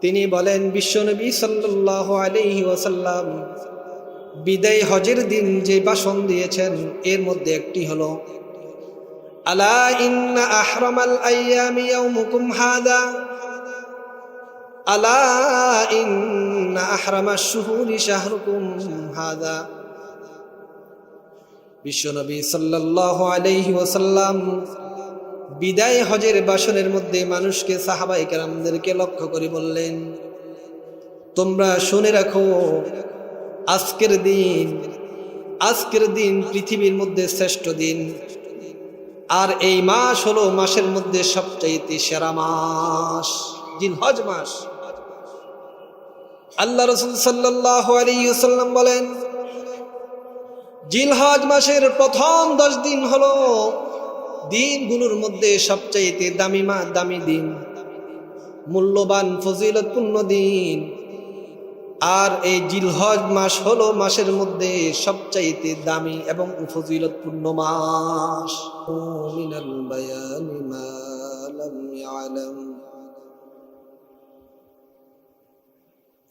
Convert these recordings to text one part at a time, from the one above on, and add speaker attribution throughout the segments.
Speaker 1: তিনি বলেন, বিশ্বনবী সাল্লাল্লাহু আলাইহি ওয়াসাল্লাম বিদায় হজের দিন যে ভাষণ দিয়েছেন, এর মধ্যে একটি হলো, আলা হাদা। আলা শাহরুকুম বিশ্বনবী সাল্লাল্লাহু আলাইহি ওয়াসাল্লাম বিদায় হজের বাসনের মধ্যে মানুষকে সাহাবাই কেরামদেরকে লক্ষ্য করে বললেন, তোমরা শুনে রাখো, আজকের দিন আজকের দিন পৃথিবীর মধ্যে শ্রেষ্ঠ দিন। আর এই মাস হলো মাসের মধ্যে সবচাইতে সেরা মাস দিন হজ মাস। আল্লাহ রসুল সাল্লাহ বলেন জিলহজ মাসের প্রথম দশ দিন হলো দিনগুলোর মধ্যে সবচাইতে দামি মা, দামি দিন। মূল্যবান ফজিলতপূর্ণ দিন। আর এই জিলহজ মাস হলো মাসের মধ্যে সবচাইতে দামি এবং ফজিলতপূর্ণ মাস। মিনাল বায়ানি মা লাম ইয়ালাম।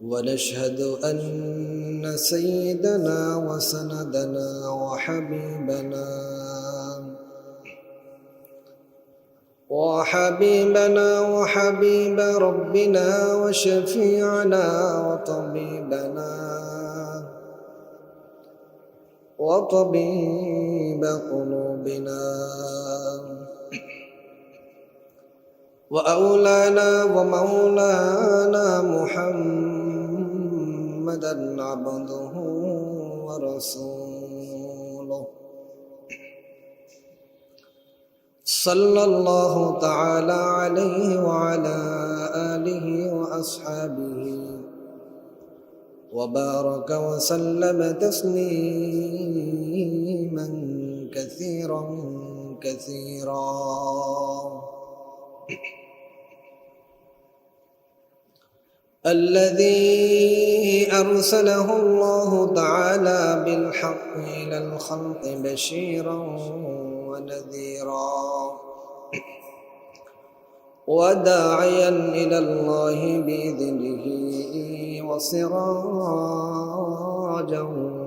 Speaker 1: ونشهد أن سيدنا وسندنا وحبيبنا وحبيبنا وحبيب ربنا وشفيعنا وطبيبنا وطبيب قلوبنا وأولانا ومولانا محمدا عبده ورسوله. صلى الله تعالى عليه وعلى آله وأصحابه وبارك وسلم تسليما كثيرا كثيرا. الذي أرسله الله تعالى بالحق إلى الخلق بشيرا ونذيرا. وداعيا إلى الله بإذنه وسراجا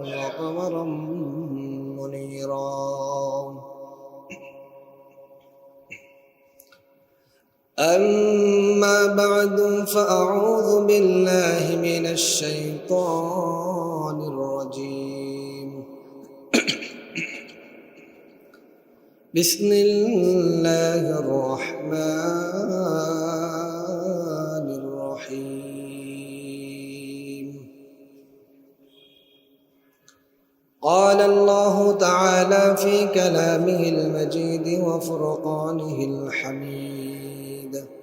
Speaker 1: وقمرا منيرا. أما بعد فأعوذ بالله من الشيطان الرجيم. بسم الله الرحمن الرحيم. قال الله تعالى في كلامه المجيد وفرقانه الحميد.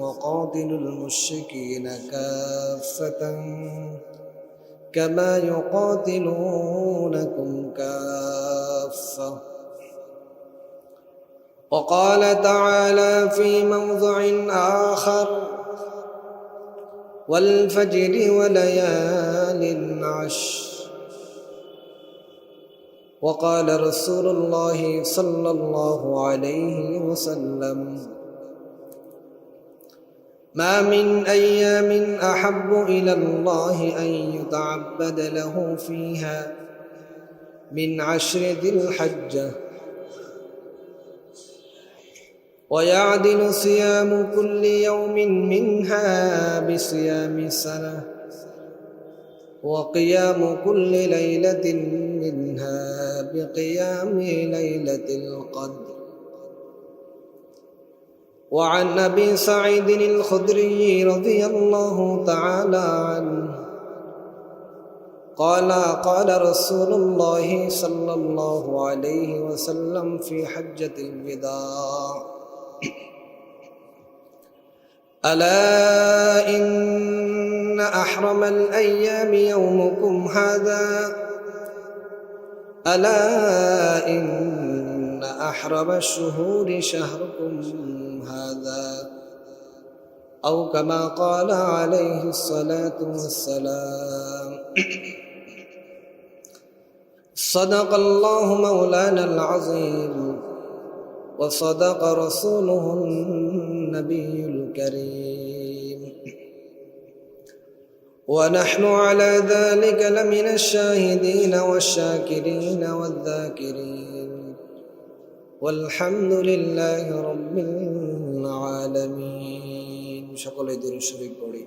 Speaker 1: وقاتلوا المشركين كافة كما يقاتلونكم كافة. وقال تعالى في موضع آخر والفجر وليال عشر. وقال رسول الله صلى الله عليه وسلم ما من أيام أحب إلى الله أن يتعبد له فيها من عشر ذي الحجة. ويعدل صيام كل يوم منها بصيام سنة وقيام كل ليلة منها بقيام ليلة القدر. وعن أبي سعيد الخدري رضي الله تعالى عنه قال قال رسول الله صلى الله عليه وسلم في حجة الوداع ألا إن أحرم الأيام يومكم هذا؟ ألا إن أحرم الشهور شهركم؟ هذا أو كما قال عليه الصلاة والسلام. صدق الله مولانا العظيم وصدق رسوله النبي الكريم. ونحن على ذلك لمن الشاهدين والشاكرين والذاكرين. والحمد لله رب العالمين. شكرا دير الشريك قولي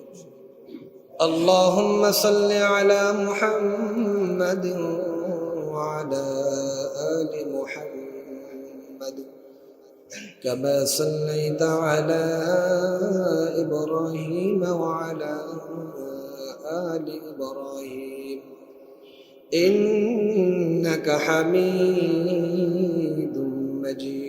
Speaker 1: اللهم صل على محمد وعلى آل محمد كما صليت على إبراهيم وعلى آل إبراهيم إنك حميد مجيد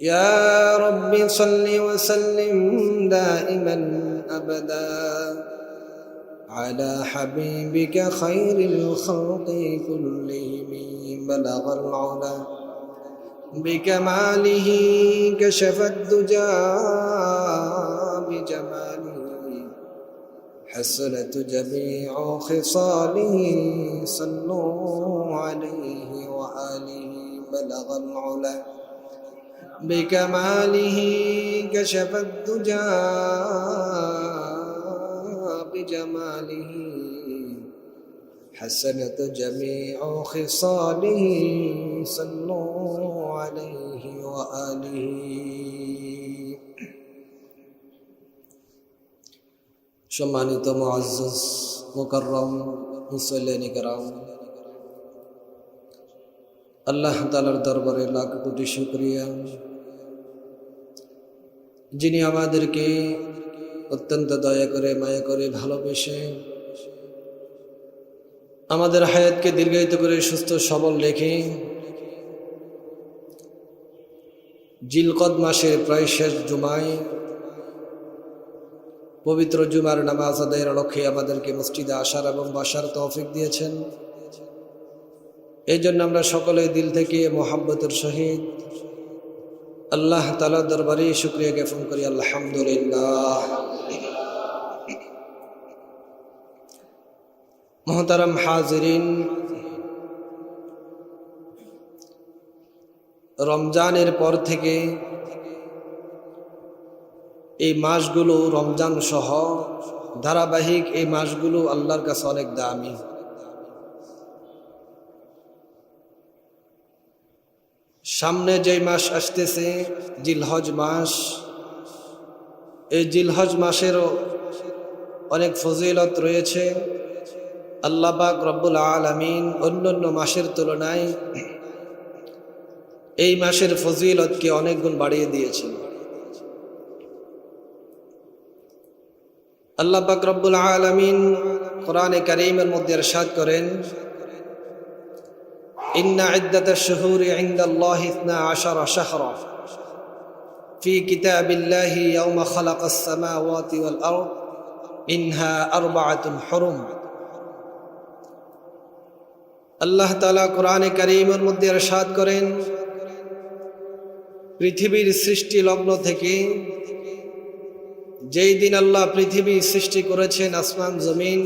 Speaker 1: يا رب صل وسلم دائما أبدا على حبيبك خير الخلق كلهم. بلغ العلا بكماله كشف الدجى بجماله. حسنت جميع خصاله صلوا عليه وآله. بلغ العلا بكماله كشف الدجى بجماله حسنت جميع خصاله صلوا عليه وآله সম্মানিত মুআজ্জাজ মুকাররম মুসল্লিন کرام আল্লাহ তাআলার দরবারে লাখ কোটি শুকরিয়া যিনি আমাদেরকে অত্যন্ত দয়া করে, মায়া করে ভালোবেসে আমাদের হায়াতকে দীর্ঘায়িত করে সুস্থ, সবল রেখে জিলকদ মাসের প্রায় শেষ জুমায় পবিত্র জুমার নামাজ আদায়ের লক্ষ্যে আমাদেরকে মসজিদে আসার এবং বাসার তৌফিক দিয়েছেন। এই জন্য আমরা সকলে দিল থেকে মোহাব্বতের সহিত আল্লাহ তালা দরবারে শুক্রিয়া জ্ঞাপন করি, আলহামদুলিল্লাহ। মোহতারাম হাজরিন, রমজানের পর থেকে এই মাসগুলো রমজান সহ ধারাবাহিক এই মাসগুলো আল্লাহর কাছে অনেক দামি। সামনে যে মাস আসতেছে, জিলহজ মাস, এই জিলহজ মাসেরও অনেক ফজিলত রয়েছে। আল্লাহ পাক রব্বুল আলমিন অন্য অন্য মাসের তুলনায় এই মাসের ফজিলতকে অনেক গুণ বাড়িয়ে দিয়েছেন। আল্লাহ পাক রব্বুল আলমিন কোরআনে করিমের মধ্যে এরশাদ করেন إن عدة الشهور عند الله اثنا عشر شهرا في كتاب الله يوم خلق السماوات والأرض منها أربعة حرم আল্লাহ তালা কোরআনে করিমের মধ্যে এরশাদ করেন পৃথিবীর সৃষ্টি লগ্ন থেকে যেই দিন আল্লাহ পৃথিবী সৃষ্টি করেছেন আসমান জমিন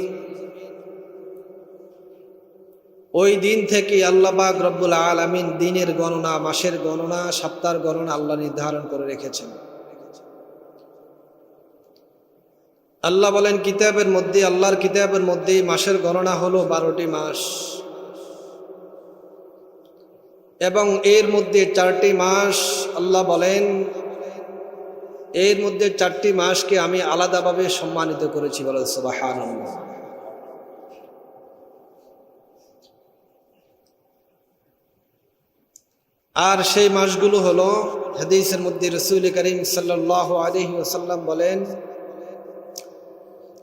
Speaker 1: ওই দিন থেকে আল্লাহ পাক রব্বুল আলমিন দিনের গণনা, মাসের গণনা, সপ্তাহের গণনা আল্লাহ নির্ধারণ করে রেখেছেন। আল্লাহ বলেন, কিতাবের মধ্যে, আল্লাহর কিতাবের মধ্যে মাসের গণনা হলো বারোটি মাস। এবং এর মধ্যে চারটি মাস আল্লাহ বলেন, এর মধ্যে চারটি মাসকে আমি আলাদাভাবে সম্মানিত করেছি বলে সুবাহান আর সেই মাসগুলো হলো হাদিসের মধ্যে রসুল করিম সাল্লাহ আলহি ওসাল্লাম বলেন,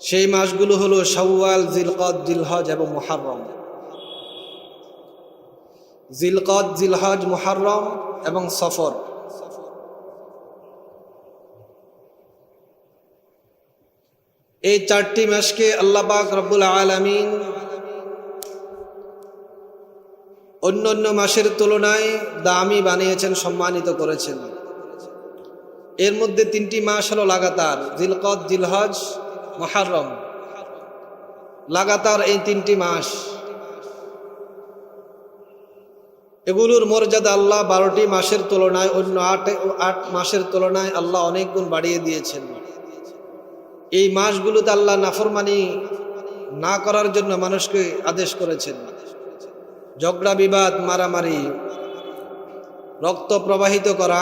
Speaker 1: সেই মাসগুলো হলো শাওয়াল, জিলকদ, জিলহজ এবং মোহারম জিলকদ, জিলহজ মোহারম এবং সফর। এই চারটি মাসকে আল্লাপাক রব্বুল আলমিন অন্য অন্য মাসের তুলনায় দামি বানিয়েছেন, সম্মানিত করেছেন। এর মধ্যে তিনটি মাস হলো লাগাতার, জিলকদ, জিলহজ মহারম লাগাতার এই তিনটি মাস। এগুলোর মর্যাদা আল্লাহ বারোটি মাসের তুলনায়, অন্য আট আট মাসের তুলনায় আল্লাহ অনেক গুণ বাড়িয়ে দিয়েছেন। এই মাসগুলোতে আল্লাহ নাফরমানি না করার জন্য মানুষকে আদেশ করেছেন। ঝগড়া, বিবাদ, মারামারি, রক্ত প্রবাহিত করা,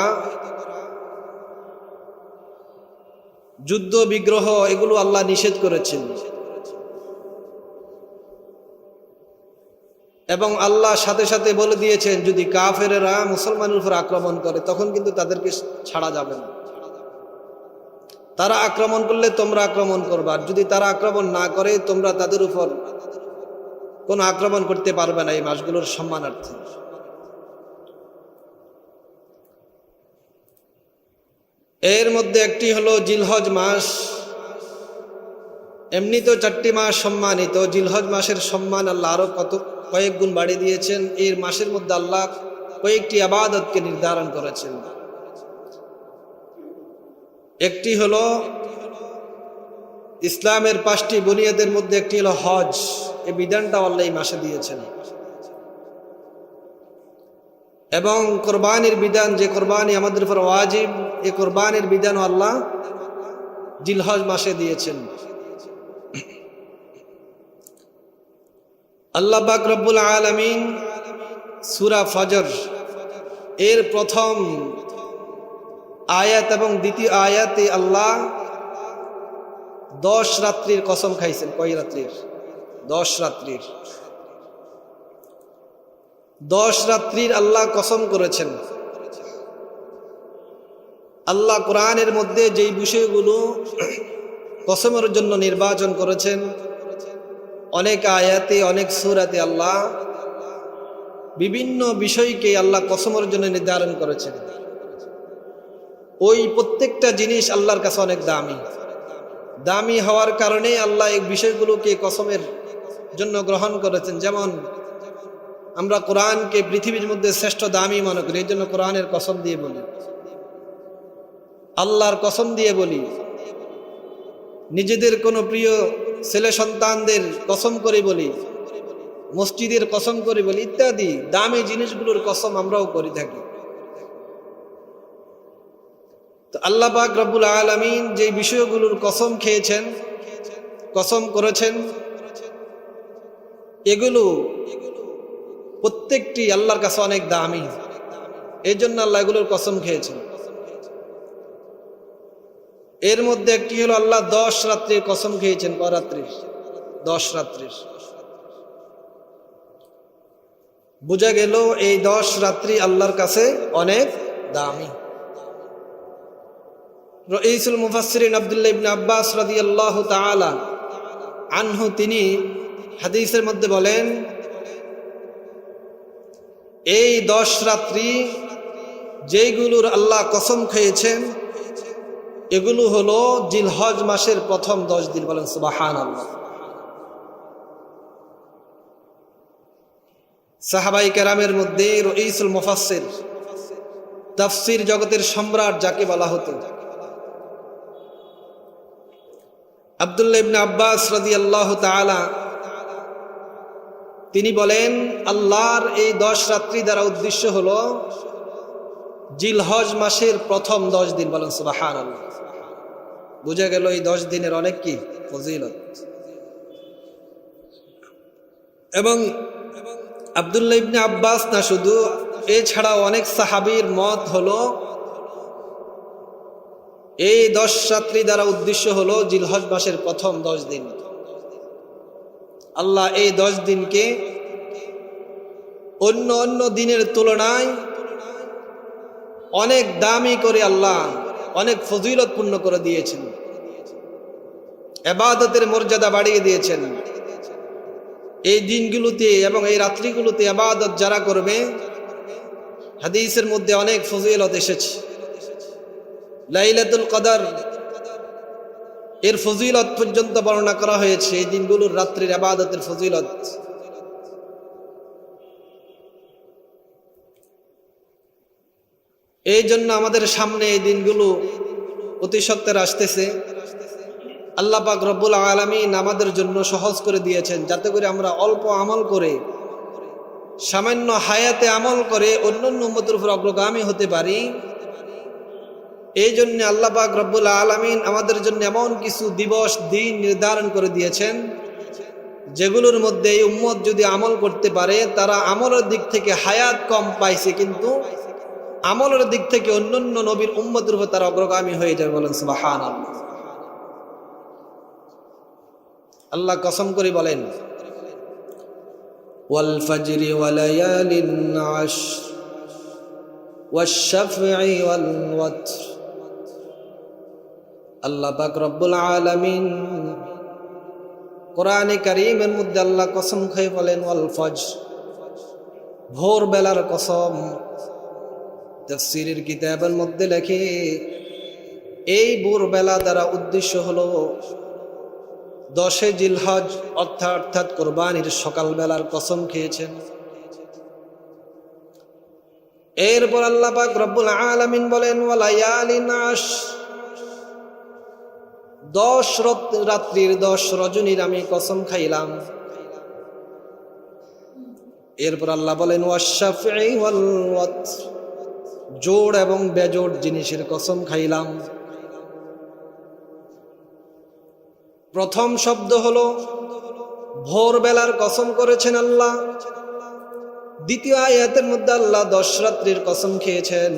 Speaker 1: যুদ্ধ, বিগ্রহ, এগুলো আল্লাহ নিষেধ করেছেন। এবং আল্লাহ সাথে সাথে বলে দিয়েছেন, যদি কাফেরেরা মুসলমানের উপর আক্রমণ করে, তখন কিন্তু তাদেরকে ছাড়া যাবে না। তারা আক্রমণ করলে তোমরা আক্রমণ করবা যদি তারা আক্রমণ না করে, তোমরা তাদের উপর কোনো আক্রমণ করতে পারবে না এই মাসগুলোর সম্মানার্থে। এর মধ্যে একটি হলো জিলহজ মাস। এমনি তো চারটি মাস সম্মানিত, জিলহজ মাসের সম্মান আল্লাহ আরও কত, কয়েক গুণ বাড়িয়ে দিয়েছেন। এর মাসের মধ্যে আল্লাহ কয়েকটি আবাদতকে নির্ধারণ করেছেন। একটি হলো ইসলামের পাঁচটি বুনিয়াদের মধ্যে একটি হলো হজ। এই বিধানটা আল্লাহ এই মাসে দিয়েছেন। এবং কোরবানির বিধান, যে কোরবানি আমাদের উপর ওয়াজিব, এই কোরবানির বিধান আল্লাহ জিলহজ মাসে দিয়েছেন। আল্লাহ বাক রব্বুল আলমিন সুরা ফজর, এর প্রথম আয়াত এবং দ্বিতীয় আয়াতে আল্লাহ দশ রাত্রির কসম খাইছেন। কয় রাত্রির? দশ রাত্রির। দশ রাত্রির আল্লাহ কসম করেছেন। আল্লাহ কোরআনের মধ্যে যেই বিষয়গুলো কসমের জন্য নির্বাচন করেছেন, অনেক আয়াতে, অনেক সুরাতে আল্লাহ বিভিন্ন বিষয়কে আল্লাহ কসমের জন্য নির্ধারণ করেছেন। ওই প্রত্যেকটা জিনিস আল্লাহর কাছে অনেক দামি। দামি হওয়ার কারণে আল্লাহ এই বিষয়গুলোকে কসমের জন্য গ্রহণ করেছেন। যেমন আমরা কোরআনকে পৃথিবীর মধ্যে শ্রেষ্ঠ দামি মনে করি, এই জন্য কোরআনের কসম দিয়ে বলি। আল্লাহর কসম দিয়ে বলি, নিজেদের কোনো প্রিয় ছেলে সন্তানদের কসম করে বলি, মসজিদের কসম করে বলি, ইত্যাদি দামি জিনিসগুলোর কসম আমরাও করে থাকি। তো আল্লাহ পাক রব্বুল আলমিন যে বিষয়গুলোর কসম খেয়েছেন, কসম করেছেন এগুলো প্রত্যেকটি আল্লাহর কাছে অনেক দামি। এই জন্য আল্লাহ এগুলোর কসম খেয়েছেন। এর মধ্যে একটি হলো আল্লাহ দশ রাত্রির কসম খেয়েছেন পরাত্রির দশ রাত্রির। বোঝা গেল এই দশ রাত্রি আল্লাহর কাছে অনেক দামি। রঈসুল মুফাসরিন আবদুল্লাহ ইবনে আব্বাস রাদিয়াল্লাহু তাআলা আনহু, তিনি হাদিসের মধ্যে বলেন, এই দশ রাত্রি যেইগুলোর আল্লাহ কসম খেয়েছেন, এগুলো হলো জিলহজ মাসের প্রথম দশ দিন বলেন সুবাহান সাহাবাই কেরামের মধ্যে রঈসুল মুফাসসির তাফসির জগতের সম্রাট যাকে বলা হতো, আবদুল্লাহ ইবনে আব্বাস রাজি আল্লাহ তালা তিনি বলেন, আল্লাহর এই দশ রাত্রি দ্বারা উদ্দেশ্য হল জিলহজ মাসের প্রথম দশ দিন বলেন সুবাহান বুঝা গেল এই দশ দিনের অনেক কি? ফজিলত। এবং আবদুল্লাহ ইবনে আব্বাস না শুধু, এছাড়াও অনেক সাহাবির মত হলো, এই দশ রাত্রি দ্বারা উদ্দেশ্য হলো জিলহজ মাসের প্রথম দশ দিন। আল্লাহ এই দশ দিনকে অন্য অন্য দিনের তুলনায় অনেক দামি করে আল্লাহ অনেক ফজিলতপূর্ণ করে দিয়েছেন। এবাদতের মর্যাদা বাড়িয়ে দিয়েছেন। এই দিনগুলোতে এবং এই রাত্রিগুলোতে আবাদত যারা করবে, হাদিসের মধ্যে অনেক ফজিলত এসেছে। লাইলাতুল কদর এর ফজিলত পর্যন্ত বর্ণনা করা হয়েছে, এই দিনগুলোর রাত্রির আবাদতের ফজিলত। এই জন্য আমাদের সামনে এই দিনগুলো অতি সত্তর আসতেছে। আল্লাহ পাক রব্বুল আলমিন আমাদের জন্য সহজ করে দিয়েছেন, যাতে করে আমরা অল্প আমল করে, সামান্য হায়াতে আমল করে অন্য অন্য উম্মতের উপর অগ্রগামী হতে পারি। এই জন্য আল্লাহ পাক রব্বুল আলমিন আমাদের জন্য এমন কিছু দিবস দিন নির্ধারণ করে দিয়েছেন যেগুলোর মধ্যে এই উম্মত যদি আমল করতে পারে তারা আমলের দিক থেকে হায়াত কম পাইছে কিন্তু আমলের দিক থেকে অন্যান্য নবীর উম্মতের উপর তারা অগ্রগামী হয়ে যাবে বলেন সুবাহান আল্লাহ কসম করে বলেন والفجر وليال عشر والشفع والوتر আল্লাহ পাক রব্বুল আলামিন কোরআনে কারীমের মধ্যে আল্লাহ কসম খেয়ে বলেন, ওয়াল ফজর। ভোর বেলার কসম। তফসিরের কিতাবের মধ্যে লেখে, এই ভোরবেলা দ্বারা উদ্দেশ্য হলো, দশে জিলহজ অর্থাৎ অর্থাৎ কোরবানির সকালবেলার কসম খেয়েছেন। এরপর আল্লাহ পাক রব্বুল আলামিন বলেন ওয়ালায়ালিন আশ দশ রাত্রির দশ রজনীর আমি কসম খাইলাম। এরপর আল্লাহ বলেন জোড় এবং বেজোড় জিনিসের কসম খাইলাম। প্রথম শব্দ হলো, ভোরবেলার কসম করেছেন আল্লাহ। দ্বিতীয় আয়াতের মধ্যে আল্লাহ দশ রাত্রির কসম খেয়েছেন।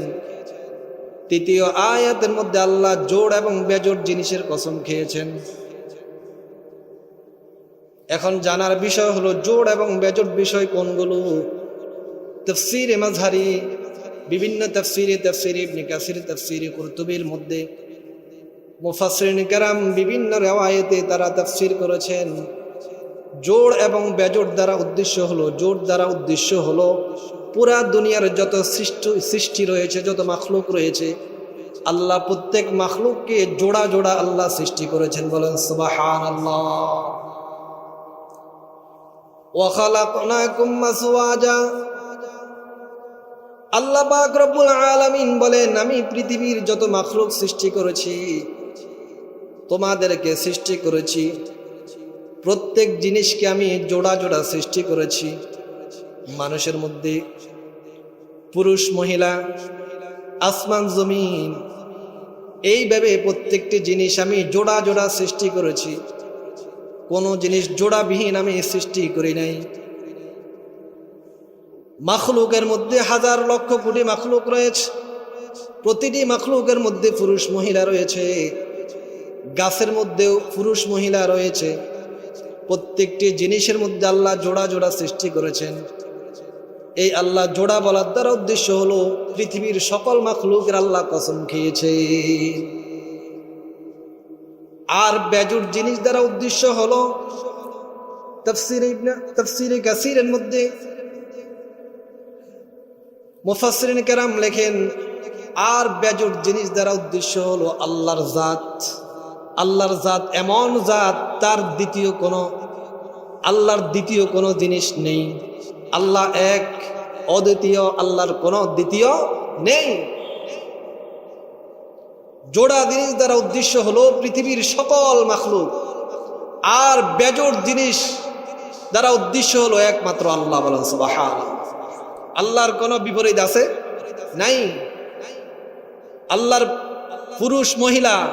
Speaker 1: তৃতীয় আয়াতের মধ্যে আল্লাহ জোড় এবং বেজোড় জিনিসের কসম খেয়েছেন। এখন জানার বিষয় হলো জোড় এবং বেজোড় বিষয় কোনগুলো? তফসির মাঝারি বিভিন্ন তফসিরে তফসির ইবনে তফসিরে কুরতুবির মধ্যে মুফাসরিন কেরাম বিভিন্ন রেওয়ায়েতে তারা তফসির করেছেন। জোড় এবং বেজোড় দ্বারা উদ্দেশ্য হলো, জোড় দ্বারা উদ্দেশ্য হলো পুরা দুনিয়ার যত সৃষ্টি সৃষ্টি রয়েছে, যত মাখলুক রয়েছে, আল্লাহ প্রত্যেক মাখলুককে জোড়া জোড়া আল্লাহ সৃষ্টি করেছেন। বলেন সুবাহান আল্লাহ আল্লাহ পাক রব্বুল আলামিন বলেন, আমি পৃথিবীর যত মাখলুক সৃষ্টি করেছি, তোমাদেরকে সৃষ্টি করেছি, প্রত্যেক জিনিসকে আমি জোড়া জোড়া সৃষ্টি করেছি। মানুষের মধ্যে পুরুষ, মহিলা, আসমান, জমিন এইভাবে প্রত্যেকটি জিনিস আমি জোড়া জোড়া সৃষ্টি করেছি। কোনো জিনিস জোড়াবিহীন আমি সৃষ্টি করি নাই। মাখলুকের মধ্যে হাজার লক্ষ কোটি মাখলুক রয়েছে। প্রতিটি মাখলুকের মধ্যে পুরুষ, মহিলা রয়েছে। গাছের মধ্যেও পুরুষ, মহিলা রয়েছে। প্রত্যেকটি জিনিসের মধ্যে আল্লাহ জোড়া জোড়া সৃষ্টি করেছেন। এই আল্লাহ জোড়া বলার দ্বারা উদ্দেশ্য হলো, পৃথিবীর সকল মাখলুকের আল্লাহ কসম খেয়েছে। আর বেজুর জিনিস দ্বারা উদ্দেশ্য হলো, তফসির তফসিরে গাছিরের মধ্যে মুফাসরিন কেরাম লেখেন, আর বেজুর জিনিস দ্বারা উদ্দেশ্য হলো আল্লাহর জাত। আল্লাহর জাত এমন জাত, তার দ্বিতীয় কোনো, আল্লাহর দ্বিতীয় কোনো জিনিস নেই। আল্লাহ এক, অদ্বিতীয়, আল্লাহর কোনো দ্বিতীয় নেই। জোড়া জিনিস দ্বারা উদ্দেশ্য হলো পৃথিবীর সকল মাখলুক। আর বেজোড় জিনিস দ্বারা উদ্দেশ্য হলো একমাত্র আল্লাহ বলেন আল্লাহর কোনো বিপরীত আছে? নাই। আল্লাহর পুরুষ, মহিলা,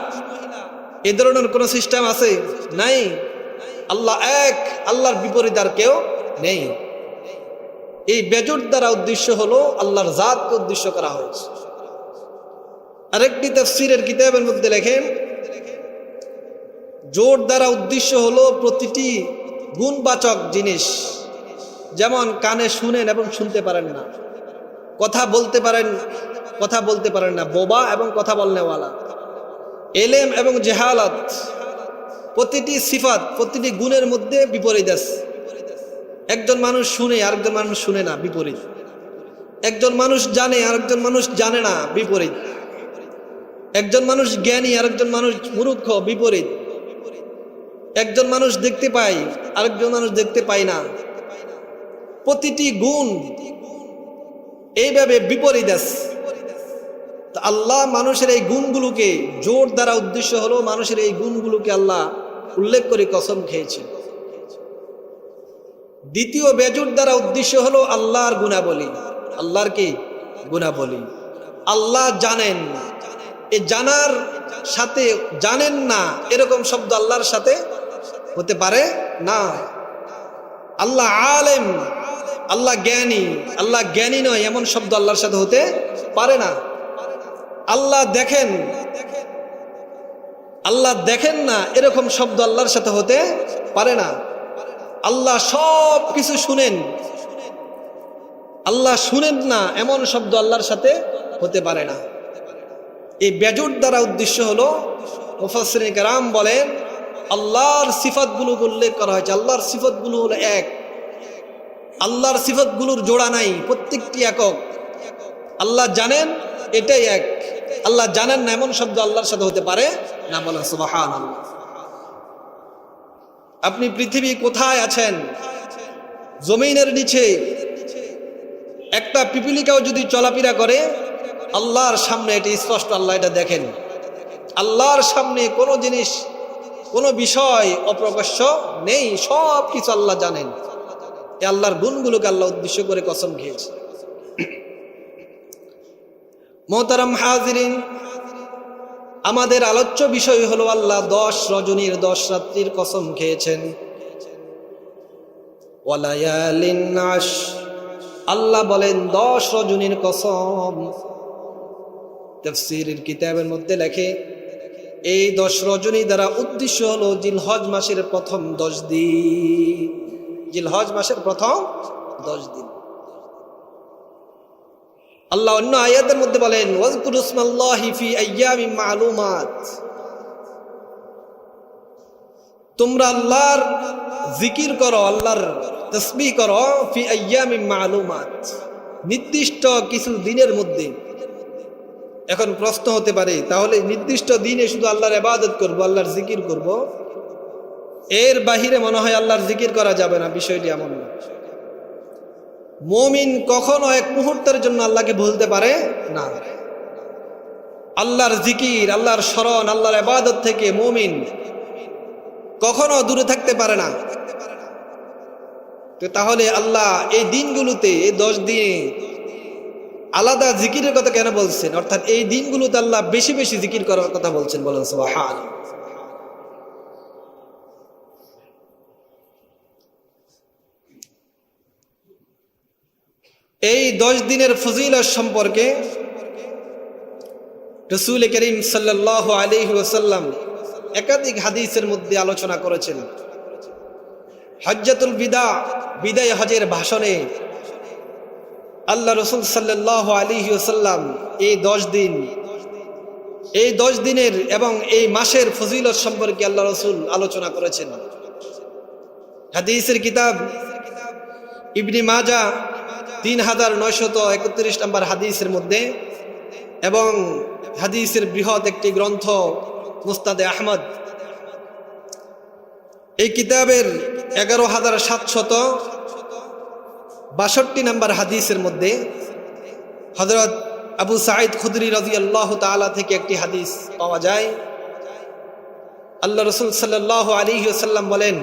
Speaker 1: এ ধরনের কোনো সিস্টেম আছে? নাই। আল্লাহ এক, আল্লাহর বিপরীত আর কেউ নেই। এই বেজোর দ্বারা উদ্দেশ্য হলো আল্লাহর জাতকে উদ্দেশ্য করা হয়েছে। আরেকটি তফসিরের কিতাবের মধ্যে লেখেন জোর দ্বারা উদ্দেশ্য হলো প্রতিটি গুণবাচক জিনিস, যেমন কানে শুনেন এবং শুনতে পারেন না, কথা বলতে পারেন, কথা বলতে পারেন না, বোবা এবং কথা বলনেওয়ালা, এলেম এবং জেহালত, প্রতিটি সিফাত, প্রতিটি গুণের মধ্যে বিপরীত আছে। একজন মানুষ শুনে আরেকজন মানুষ শুনে না, বিপরীত। একজন মানুষ জানে আরেকজন মানুষ জানে না, বিপরীত। একজন মানুষ জ্ঞানী আরেকজন মানুষ মূর্খ, বিপরীত। একজন মানুষ দেখতে পায় আরেকজন মানুষ দেখতে পায় না। প্রতিটি গুণ এইভাবে বিপরীত আছে। আল্লাহ মানুষের এই গুণগুলোকে জোর দ্বারা উদ্দেশ্য হলো মানুষের এই গুণগুলোকে আল্লাহ উল্লেখ করে কসম খেয়েছে দ্বিতীয় বেজুর দ্বারা উদ্দেশ্য হলো আল্লাহর গুণাবলী। আল্লাহর কি? গুণাবলী। আল্লাহ জানেন। এ জানার সাথে জানেন না, এরকম শব্দ আল্লাহর সাথে হতে পারে না। আল্লাহ আলেম, আল্লাহ জ্ঞানী আল্লাহ জ্ঞানী নয়, এমন শব্দ আল্লাহর সাথে হতে পারে না। আল্লাহ দেখেন। আল্লাহ দেখেন না, এরকম শব্দ আল্লাহর সাথে হতে পারে না। আল্লাহ সব কিছু শুনেন। আল্লাহ শুনেন না, এমন শব্দ আল্লাহর সাথে হতে পারে না। এই বেজুর দ্বারা উদ্দেশ্য হলো কারাম বলেন, আল্লাহর সিফতগুলো উল্লেখ করা হয়েছে। আল্লাহর সিফতগুলো হলো এক। আল্লাহর সিফতগুলোর জোড়া নাই, প্রত্যেকটি একক। আল্লাহ জানেন, এটাই এক। আল্লাহ জানেন না, এমন শব্দ আল্লাহর সাথে হতে পারে না বলেন সুবাহান আল্লাহ আপনি পৃথিবী কোথায় আছেন? জমিনের নিচে। একটা পিপিলিকাও যদি চলাফেরা করে, আল্লাহর সামনে এটি স্পষ্ট, আল্লাহ এটা দেখেন। আল্লাহর সামনে কোনো জিনিস, কোনো বিষয় অপ্রকাশ্য নেই, সব কিছু আল্লাহ জানেন। এ আল্লাহর গুণগুলোকে আল্লাহ উদ্দেশ্য করে কসম খেয়েছে। মোহতারাম হাজিরিন আমাদের আলোচ্য বিষয় হলো আল্লাহ দশ রজনীর দশ রাত্রির কসম খেয়েছেন। আল্লাহ বলেন, দশ রজনীর কসম। তফসিরের কিতাবের মধ্যে লেখে, এই দশ রজনী দ্বারা উদ্দেশ্য হলো জিলহজ মাসের প্রথম দশ দিন। জিলহজ মাসের প্রথম দশ দিন। আল্লাহ অন্য আয়াতের মধ্যে বলেন তোমরা আল্লাহর জিকির করো, আল্লাহর তসবিহ করো ফি আইয়ামি মালুমাত। নির্দিষ্ট কিছু দিনের মধ্যে। এখন প্রশ্ন হতে পারে, তাহলে নির্দিষ্ট দিনে শুধু আল্লাহর এবাদত করব, আল্লাহর জিকির করব? এর বাহিরে মনে হয় আল্লাহর জিকির করা যাবে না, বিষয়টি এমন না। মমিন কখনো এক মুহূর্তের জন্য আল্লাহকে ভুলতে পারে না। আল্লাহর জিকির, আল্লাহর স্মরণ, আল্লাহর আবাদত থেকে মমিন কখনো দূরে থাকতে পারে না। তো তাহলে আল্লাহ এই দিনগুলোতে, এই দশ দিনে আলাদা জিকিরের কথা কেন বলছেন? অর্থাৎ এই দিনগুলোতে আল্লাহ বেশি বেশি জিকির করার কথা বলছেন বলেন সোহান এই দশ দিনের ফজিলত সম্পর্কে রসুল করিম সাল্লাহ আলহি ওসাল্লাম একাধিক হাদিসের মধ্যে আলোচনা করেছেন। হজ্জাতুল বিদা, বিদায় হজের ভাষণে আল্লাহ রসুল সাল্লাহ আলী ওসাল্লাম এই দশ দিন, এই দশ দিনের এবং এই মাসের ফজিলত সম্পর্কে আল্লাহ রসুল আলোচনা করেছেন। হাদিসের কিতাব ইবনি মাজা তিন হাজার নয়শত একত্রিশ নম্বর হাদিসের মধ্যে এবং হাদিসের বৃহৎ একটি গ্রন্থ মুস্তাদে আহমদ। এই কিতাবের এগারো হাজার সাতশত বাষট্টি নম্বর হাদিসের মধ্যে হজরত আবু সাঈদ খুদরি রাজি আল্লাহ তালা থেকে একটি হাদিস পাওয়া যায়। আল্লাহ রসুল সাল্লাহ আলী সাল্লাম বলেন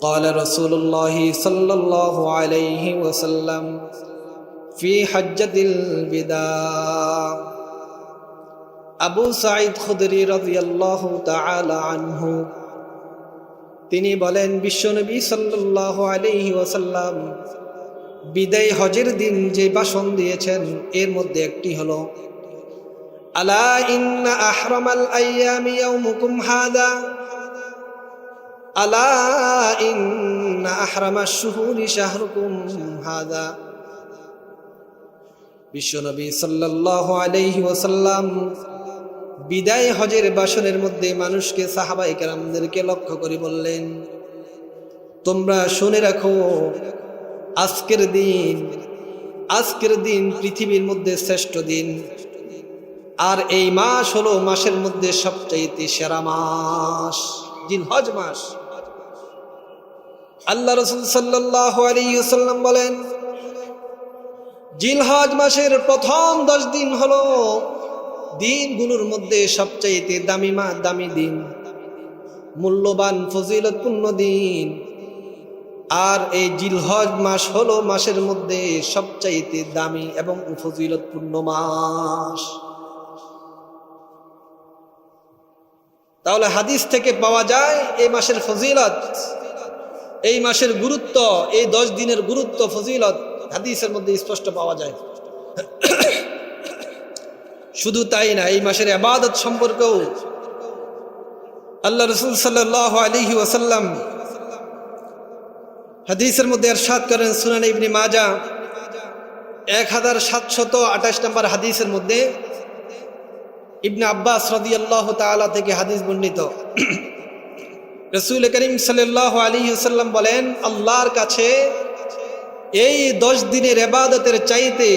Speaker 1: قال رسول الله صلى الله عليه وسلم في حجة الوداع আবু সাঈদ খুদরি রাদিয়াল্লাহু তাআলা আনহু তিনি বলেন বিশ্বনবী সাল্লাল্লাহু আলাইহি ওয়াসাল্লাম বিদায় হজের দিন যে ভাষণ দিয়েছেন এর মধ্যে একটি হলো আলা ইন্না আহরামাল আইয়ামি ইয়াউমুকুম হাদা আলা শাহরুকুম ওয়াসাল্লাম বিদায় হজের বাসনের মধ্যে মানুষকে সাহাবাই কেরামদেরকে লক্ষ্য করে বললেন, তোমরা শুনে রাখো, আজকের দিন আজকের দিন পৃথিবীর মধ্যে শ্রেষ্ঠ দিন। আর এই মাস হলো মাসের মধ্যে সবচাইতে সেরা মাস দিন হজ মাস। আল্লাহ রসুল সাল্লাহ আলিয়াল্লাম বলেন, জিলহজ মাসের প্রথম দশ দিন হলো দিনগুলোর মধ্যে সবচাইতে দামি মা, দামি দিন, মূল্যবান, ফজিলতপূর্ণ দিন। আর এই জিলহজ মাস হলো মাসের মধ্যে সবচাইতে দামি এবং ফজিলতপূর্ণ মাস। তাহলে হাদিস থেকে পাওয়া যায়, এই মাসের ফজিলত এই মাসের গুরুত্ব, এই দশ দিনের গুরুত্ব, ফজিলত হাদিসের মধ্যে স্পষ্ট পাওয়া যায়। শুধু তাই না, এই মাসের আবাদত সম্পর্কেও আল্লাহ রসুল সাল্লাহ আলিহি ওয়াসাল্লাম হাদিসের মধ্যে এরশাদ করেন সুনান ইবনি মাজা এক হাজার সাতশত আঠাশ নম্বর হাদিসের মধ্যে ইবনে আব্বাস রদি আল্লাহ তালা থেকে হাদিস বর্ণিত। রসুল করিম সাল্লাহ আলী সাল্লাম বলেন আল্লাহর কাছে এই দশ দিনের এবাদতের চাইতে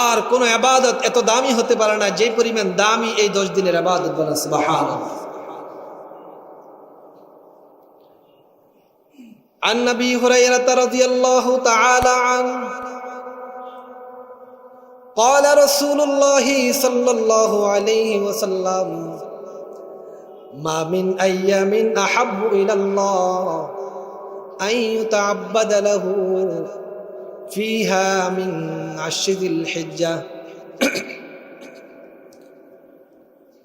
Speaker 1: আর কোন আবাদত এত দামি হতে পারে না যে পরিমাণ দামি এই দশ দিনের আবাদত বলে সুবাহান عن نبي هريرة رضي الله تعالى عنه قال رسول الله صلى الله عليه وسلم ما من أيام أحب إلى الله أن يتعبد له فيها من عشر ذي الحجة.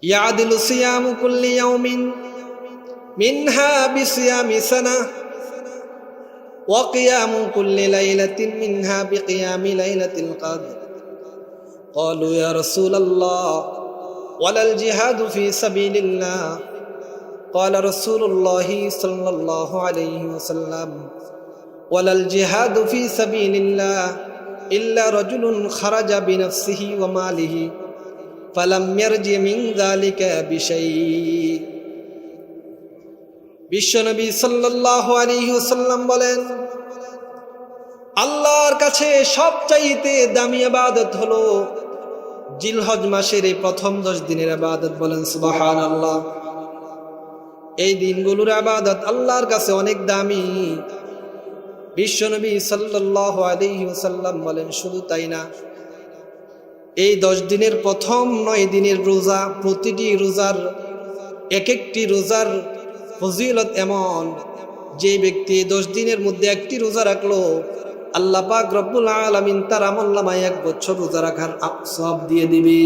Speaker 1: يعدل صيام كل يوم منها بصيام سنة وقيام كل ليلة منها بقيام ليلة القدر. قالوا يا رسول الله ولا الجهاد في سبيل الله. قال رسول الله صلى الله عليه وسلم ولا الجهاد في سبيل الله إلا رجل خرج بنفسه وماله فلم يرج من ذلك بشيء বিশ্বনবী সাল্লাহ আলী ওসাল্লাম বলেন আল্লাহর কাছে সবচাইতে দামি আবাদত হলো জিলহজ মাসের এই প্রথম দশ দিনের আবাদত বলেন সুবাহান আল্লাহ এই দিনগুলোর আবাদত আল্লাহর কাছে অনেক দামি। বিশ্বনবী সাল্লাহ আলী ওসাল্লাম বলেন, শুধু তাই না, এই দশ দিনের প্রথম নয় দিনের রোজা, প্রতিটি রোজার এক একটি রোজার ফজিলত এমন, যে ব্যক্তি দশ দিনের মধ্যে একটি রোজা রাখল, আল্লাহ পাক রব্বুল আলমিন তার আমল্লামায় এক বছর রোজা রাখার সব দিয়ে দিবি।